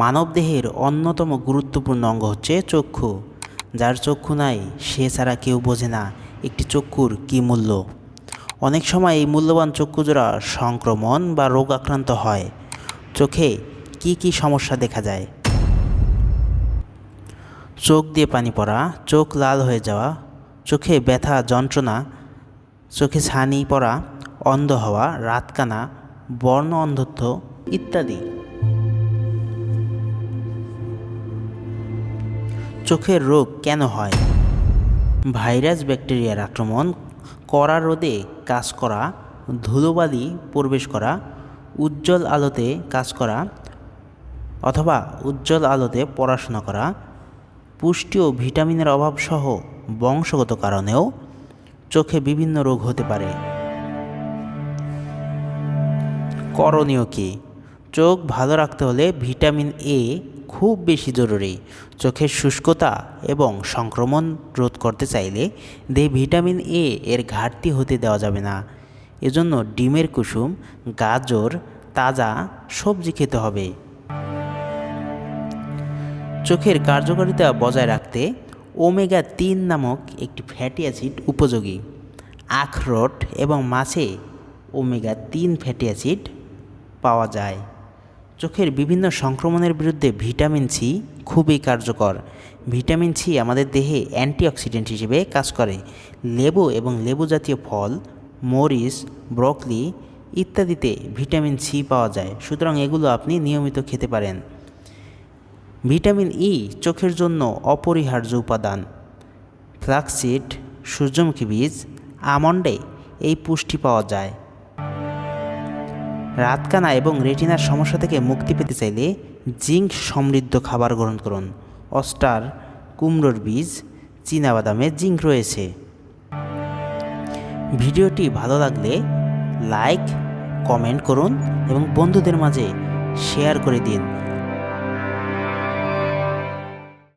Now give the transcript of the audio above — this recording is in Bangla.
মানবদেহের অন্যতম গুরুত্বপূর্ণ অঙ্গ হচ্ছে চক্ষু। যার চক্ষু নাই, সে ছাড়া কেউ বোঝে না একটি চক্ষুর কী মূল্য। অনেক সময় এই মূল্যবান চক্ষুজোড়া সংক্রমণ বা রোগ আক্রান্ত হয়। চোখে কি কি সমস্যা দেখা যায়? চোখ দিয়ে পানি পড়া, চোখ লাল হয়ে যাওয়া, চোখে ব্যথা, যন্ত্রণা, চোখে ছানি পড়া, অন্ধ হওয়া, রাতকানা, বর্ণ অন্ধত্ব ইত্যাদি। চোখের রোগ কেন হয়? ভাইরাস ব্যাকটেরিয়ার আক্রমণ, কড়া রোদে কাজ করা, ধুলোবালি প্রবেশ করা, উজ্জ্বল আলোতে কাজ করা অথবা উজ্জ্বল আলোতে পড়াশোনা করা, পুষ্টি ও ভিটামিনের অভাবসহ বংশগত কারণেও চোখে বিভিন্ন রোগ হতে পারে। করণীয় কি? চোখ ভালো রাখতে হলে ভিটামিন এ খুব বেশি জরুরি। চোখের শুষ্কতা এবং সংক্রমণ রোধ করতে চাইলে দেহে ভিটামিন এ এর ঘাটতি হতে দেওয়া যাবে না। এজন্য ডিমের কুসুম, গাজর, তাজা সবজি খেতে হবে। চোখের কার্যকারিতা বজায় রাখতে ওমেগা তিন নামক একটি ফ্যাটি অ্যাসিড উপযোগী। আখরোট এবং মাছে ওমেগা তিন ফ্যাটি অ্যাসিড পাওয়া যায়। চোখের বিভিন্ন সংক্রমণের বিরুদ্ধে ভিটামিন সি খুবই কার্যকর। ভিটামিন সি আমাদের দেহে অ্যান্টিঅক্সিডেন্ট হিসেবে কাজ করে। লেবু এবং লেবু জাতীয় ফল, মরিচ, ব্রকলি ইত্যাদিতে ভিটামিন সি পাওয়া যায়। সুতরাং এগুলো আপনি নিয়মিত খেতে পারেন। ভিটামিন ই চোখের জন্য অপরিহার্য উপাদান। ফ্লাক্সিড, সূর্যমুখী বীজ, আমন্ডে এই পুষ্টি পাওয়া যায়। রাতকানা এবং রেটিনার সমস্যা থেকে মুক্তি পেতে চাইলে জিঙ্ক সমৃদ্ধ খাবার গ্রহণ করুন। অস্টার, কুমড়োর বীজ, চীনাবাদামে জিঙ্ক রয়েছে। ভিডিওটি ভালো লাগলে লাইক, কমেন্ট করুন এবং বন্ধুদের মাঝে শেয়ার করে দিন।